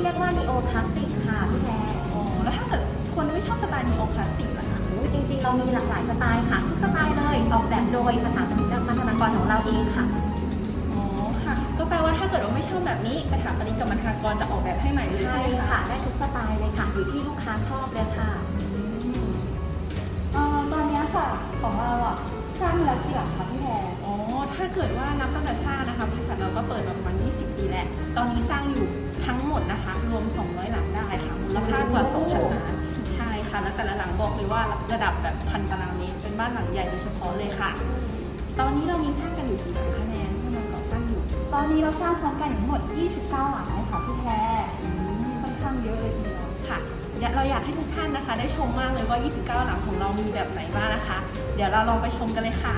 สไตล์ที่นี่เรียกว่า neo classic ค่ะพี่แพรอ๋อแล้วถ้าเกิดคนไม่ชอบสไตล์นีโอคลาสสิกล่ะคะอุ๊ยจริงๆ เรามีหลากหลายสไตล์ค่ะ ทุกสไตล์เลยออกแบบโดยสถาปัตยกรของเราเองค่ะ อ๋อค่ะ ก็แปลว่าถ้าเกิดว่าไม่ชอบแบบนี้สถาปนิกกับมัธยากรจะออกแบบให้ใหม่เลยใช่ใช่ไหมค่ะ คะได้ทุกสไตล์เลยค่ะ อยู่ที่ลูกค้าชอบเลยค่ะ เอ่อตอนเนี้ยค่ะ ของเราอะสร้างแล้วกี่หลังคะพี่แพรอ๋อถ้าเกิดว่านับตั้งแต่สร้างนะคะบริษัทเราก็เปิดมาประมาณ20 ปีแล้ว ตอนนี้สร้างอยู่ ทั้งหมดนะคะ รวม 200 หลังได้ค่ะมูลค่ากว่า2,000ล้านใช่ค่ะแล้วแต่ละหลังบอกเลยว่าระดับแบบพันตารางเมตรเป็นบ้านหลังใหญ่โดยเฉพาะเลยค่ะ ตอนนี้เรามีสร้างกันอยู่กี่หลังคะแนนที่เราก่อสร้างอยู่ตอนนี้เราสร้างพร้อมกันทั้งหมด 29 หลังเลยค่ะพี่แพรค่อนข้างเยอะเลยทีเดียวค่ะเดี๋ยวเราอยากให้ทุกท่านนะคะ ได้ชมมากเลยว่า 29 หลังของเรามีแบบไหนบ้างนะคะ เดี๋ยวเราลองไปชมกันเลยค่ะ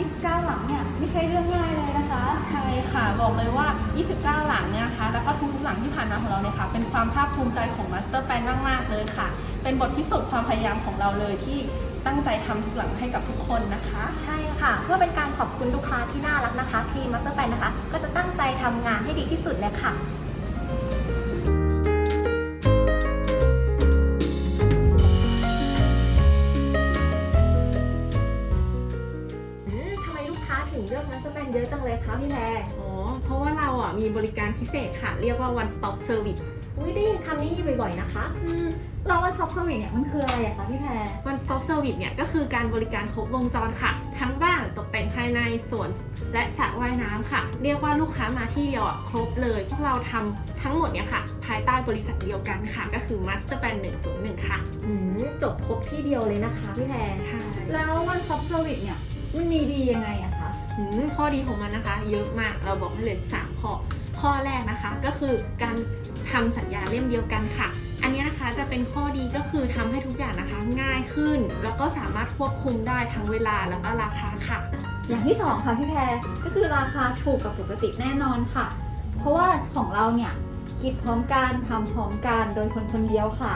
29 หลังเนี่ยไม่ใช่เรื่องง่ายเลยนะคะ ใช่ค่ะ บอกเลยว่า 29 หลังเนี่ยนะคะ แล้วก็ทุกๆหลังที่ผ่านมาของเราเนี่ยค่ะ เป็นความภาคภูมิใจของมาสเตอร์แ n นมากๆเลยค่ะ เป็นบทพิสูจน์ความพยายามของเราเลยที่ตั้งใจทำทุกหลังให้กับทุกคนนะคะ ใช่ค่ะ เพื่อเป็นการขอบคุณลูกค้าที่น่ารักนะคะ ทีมมาสเตอร์แ n นะคะ ก็จะตั้งใจทำงานให้ดีที่สุดเลยค่ะ มีบริการพิเศษค่ะ เรียกว่า one stop service อุ้ยได้ยินคำนี้บ่อยๆนะคะอืมเราว่าซอฟต์เซอร์วิสเนี่ยมันคืออะไรอะคะพี่แพร one stop service เนี่ยก็คือการบริการครบวงจรค่ะ ทั้งบ้านตกแต่งภายในสวนและสระว่ายน้ำค่ะ เรียกว่าลูกค้ามาที่เดียวอะครบเลยพวกเราทำทั้งหมดเนี่ยค่ะ ภายใต้บริษัทเดียวกันค่ะ ก็คือ Master Plan 101 ค่ะอืมจบครบที่เดียวเลยนะคะพี่แพร ใช่ แล้ววันซอฟต์เซอร์วิสเนี่ยมันมีดียังไงอะคะอืม ข้อดีของมันนะคะ เยอะมากเราบอกให้เลย 3 ข้อ ข้อแรกนะคะก็คือการทำสัญญาเล่มเดียวกันค่ะ อันนี้นะคะจะเป็นข้อดีก็คือทำให้ทุกอย่างนะคะง่ายขึ้น แล้วก็สามารถควบคุมได้ทั้งเวลาแล้วก็ราคาค่ะ อย่างที่สองค่ะพี่แพรก็คือราคาถูกกับปกติแน่นอนค่ะ เพราะว่าของเราเนี่ยคิดพร้อมกันทำพร้อมกันโดยคนคนเดียวค่ะ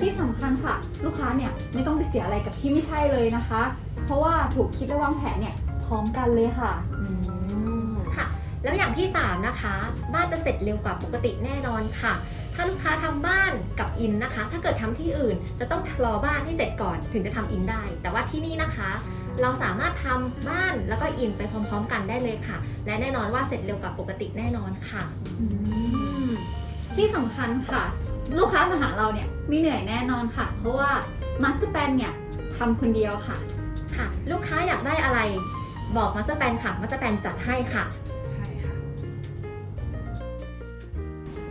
ที่สำคัญค่ะ ลูกค้าเนี่ยไม่ต้องไปเสียอะไรกับที่ไม่ใช่เลยนะคะ เพราะว่าถูกคิดและวางแผนเนี่ยพ ร้อมกันเลยค่ะอืมค่ะ แล้วอย่างที่ 3 นะคะ บ้านจะเสร็จเร็วกว่าปกติแน่นอนค่ะ ถ้าลูกค้าทำบ้านกับอินนะคะ ถ้าเกิดทำที่อื่นจะต้องรอบ้านให้เสร็จก่อนถึงจะทำอินได้ แต่ว่าที่นี่นะคะ เราสามารถทำบ้านแล้วก็อินไปพร้อม ๆ กันได้เลยค่ะ และแน่นอนว่าเสร็จเร็วกว่าปกติแน่นอนค่ะอืมที่สำคัญค่ะ ลูกค้ามาหาเราเนี่ยไม่เหนื่อยแน่นอนค่ะ เพราะว่ามาสเตอร์แปนเนี่ยทำคนเดียวค่ะ ค่ะ ลูกค้าอยากได้อะไร บอกมาสเตอร์แปนค่ะมาสเตอร์แปนจัดให้ค่ะ ใช่ค่ะ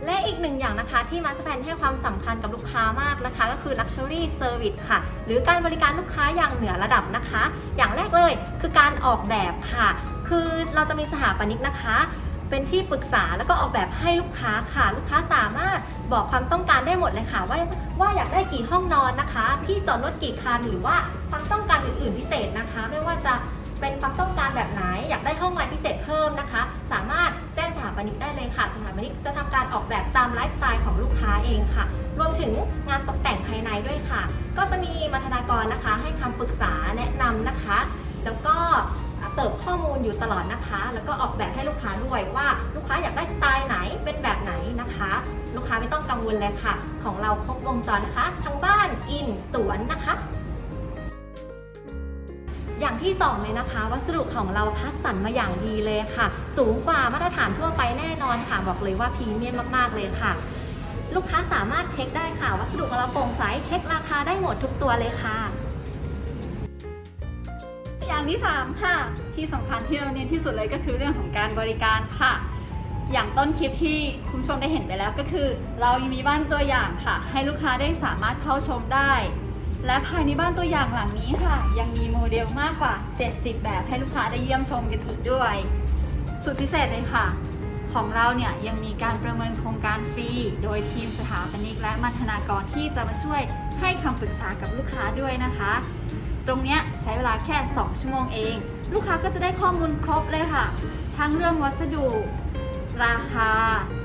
และอีกหนึ่งอย่างนะคะที่มาสแปนให้ความสำคัญกับลูกค้ามากนะคะ ก็คือ Luxury Service ค่ะ หรือการบริการลูกค้าอย่างเหนือระดับนะคะ อย่างแรกเลยคือการออกแบบค่ะ คือเราจะมีสถาปนิกนะคะเป็นที่ปรึกษาแล้วก็ออกแบบให้ลูกค้าค่ะ ลูกค้าสามารถบอกความต้องการได้หมดเลยค่ะ ว่าว่าอยากได้กี่ห้องนอนนะคะ ที่จอดรถกี่คันหรือว่าความต้องการอื่นๆพิเศษนะคะ ไม่ว่าจะ เป็นความต้องการแบบไหน อยากได้ห้องอะไรพิเศษเพิ่มนะคะ สามารถแจ้งสถาปนิกได้เลยค่ะ สถาปนิกจะทำการออกแบบตามไลฟ์สไตล์ของลูกค้าเองค่ะ รวมถึงงานตกแต่งภายในด้วยค่ะ ก็จะมีมัทนากรนะคะ ให้คำปรึกษาแนะนำนะคะ แล้วก็เสิร์ฟข้อมูลอยู่ตลอดนะคะ แล้วก็ออกแบบให้ลูกค้าด้วยว่าลูกค้าอยากได้สไตล์ไหนเป็นแบบไหนนะคะ ลูกค้าไม่ต้องกังวลเลยค่ะ ของเราครบวงจรนะคะ ทั้งบ้านอินสวนนะคะ อย่างที่สองเลยนะคะ วัสดุของเราคัดสรรมาอย่างดีเลยค่ะ สูงกว่ามาตรฐานทั่วไปแน่นอนค่ะ บอกเลยว่าพรีเมียมมาก ๆ เลยค่ะ ลูกค้าสามารถเช็คได้ค่ะ วัสดุของเราโปร่งใสเช็คราคาได้หมดทุกตัวเลยค่ะ อย่างที่ 3 ค่ะ ที่สำคัญที่เราเน้นที่สุดเลยก็คือเรื่องของการบริการค่ะ อย่างต้นคลิปที่คุณผู้ชมได้เห็นไปแล้วก็คือ เรายังมีบ้านตัวอย่างค่ะ ให้ลูกค้าได้สามารถเข้าชมได้ และภายในบ้านตัวอย่างหลังนี้ค่ะ ยังมีโมเดลมากกว่า 70 แบบให้ลูกค้าได้เยี่ยมชมกันอีกด้วย สุดพิเศษเลยค่ะ ของเราเนี่ยยังมีการประเมินโครงการฟรี โดยทีมสถาปนิกและมัฒนากรที่จะมาช่วยให้คำปรึกษากับลูกค้าด้วยนะคะ ตรงนี้ใช้เวลาแค่ 2 ชั่วโมงเอง ลูกค้าก็จะได้ข้อมูลครบเลยค่ะ ทั้งเรื่องวัสดุ ราคา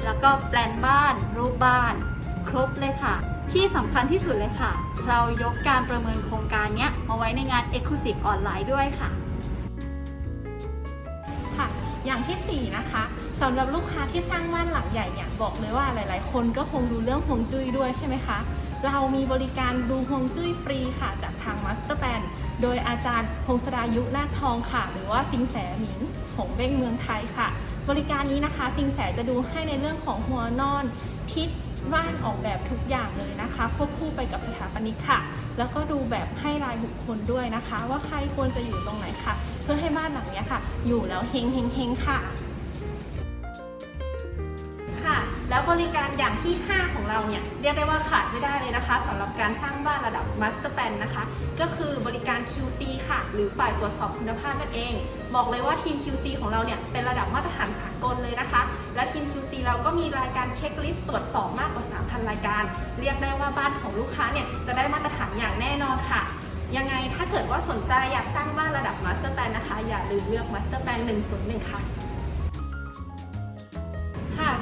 แล้วก็แปลนบ้าน รูปบ้าน ครบเลยค่ะ ที่สำคัญที่สุดเลยค่ะ เรายกการประเมินโครงการนี้มาไว้ในงาน Exclusive ออนไลน์ด้วยค่ะ ค่ะ อย่างที่ 4 นะคะสำหรับลูกค้าที่สร้างบ้านหลังใหญ่เนี่ยบอกเลยว่าหลาย ๆ คนก็คงดูเรื่องฮวงจุ้ยด้วยใช่ไหมคะ เรามีบริการดูฮวงจุ้ยฟรีค่ะ จากทางมาสเตอร์แ n นโดยอาจารย์พงศดายุนาคทองค่ะ หรือว่าสิงแสหมิงของเบ้งเมืองไทยค่ะ บริการนี้นะคะสิงแสจะดูให้ในเรื่องของหัวนอนทิศ บ้านออกแบบทุกอย่างเลยนะคะควบคู่ไปกับสถาปนิกค่ะ แล้วก็ดูแบบให้รายบุคคลด้วยนะคะ ว่าใครควรจะอยู่ตรงไหนค่ะ เพื่อให้บ้านหลังนี้ค่ะ อยู่แล้วเฮงเฮงเฮงค่ะ ค่ะ แล้วบริการอย่างที่ 5 ของเราเนี่ยเรียกได้ว่าขาดไม่ได้เลยนะคะสำหรับการสร้างบ้านระดับมาสเตอร์แ n นนะคะ ก็คือบริการ QC ค่ะ หรือฝ่ายตรวจสอบคุณภาพนั่นเอง บอกเลยว่าทีม QC ของเราเนี่ยเป็นระดับมาตรฐานสากลเลยนะคะ และทีม QC เราก็มีรายการเช็คลิสต์ตรวจสอบมากกว่า 3,000 รายการ เรียกได้ว่าบ้านของลูกค้าเนี่ยจะได้มาตรฐานอย่างแน่นอนค่ะยังไงถ้าเกิดว่าสนใจอยากสร้างบ้านระดับมาสเตอร์แ n นนะคะ อย่าลืมเลือกมาสเตอร์แ n 101 ค่ะ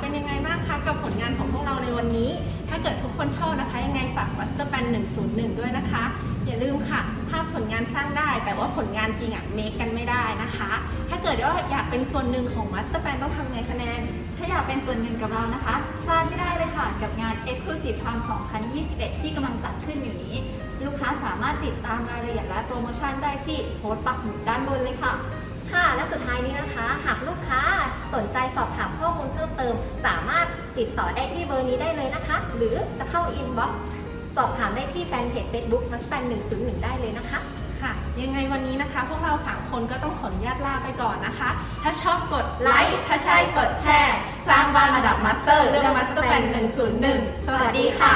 เป็นยังไงบ้างคะกับผลงานของพวกเราในวันนี้ ถ้าเกิดทุกคนชอบนะคะยังไงฝาก Master Plan 101 ด้วยนะคะ อย่าลืมค่ะ ภาพผลงานสร้างได้ แต่ว่าผลงานจริงอะเมคกันไม่ได้นะคะ ถ้าเกิดว่าอยากเป็นส่วนหนึ่งของ Master Plan ต้องทำไงคะแนน ถ้าอยากเป็นส่วนหนึ่งกับเรานะคะพลาดไม่ได้เลยค่ะกับงาน Exclusive Time 2021 ที่กำลังจัดขึ้นอยู่นี้ ลูกค้าสามารถติดตามรายละเอียดและโปรโมชั่นได้ที่โพสต์ปักหมุดด้านบนเลยค่ะ ค่ะ และสุดท้ายนี้นะคะ หากลูกค้าสนใจสอบถามข้อมูลเพิ่มเติม สามารถติดต่อได้ที่เบอร์นี้ได้เลยนะคะ หรือจะเข้าอินบ็อกซ์สอบถามได้ที่แฟนเพจ Facebook มัสแปน101 ได้เลยนะคะ ค่ะ ยังไงวันนี้นะคะ พวกเรา3คนก็ต้องขออนุญาตลาไปก่อนนะคะ ถ้าชอบกดไลค์ถ้าใช่กดแชร์ สร้างบ้านระดับมาสเตอร์เรื่อง Master Plan 101 สวัสดีค่ะ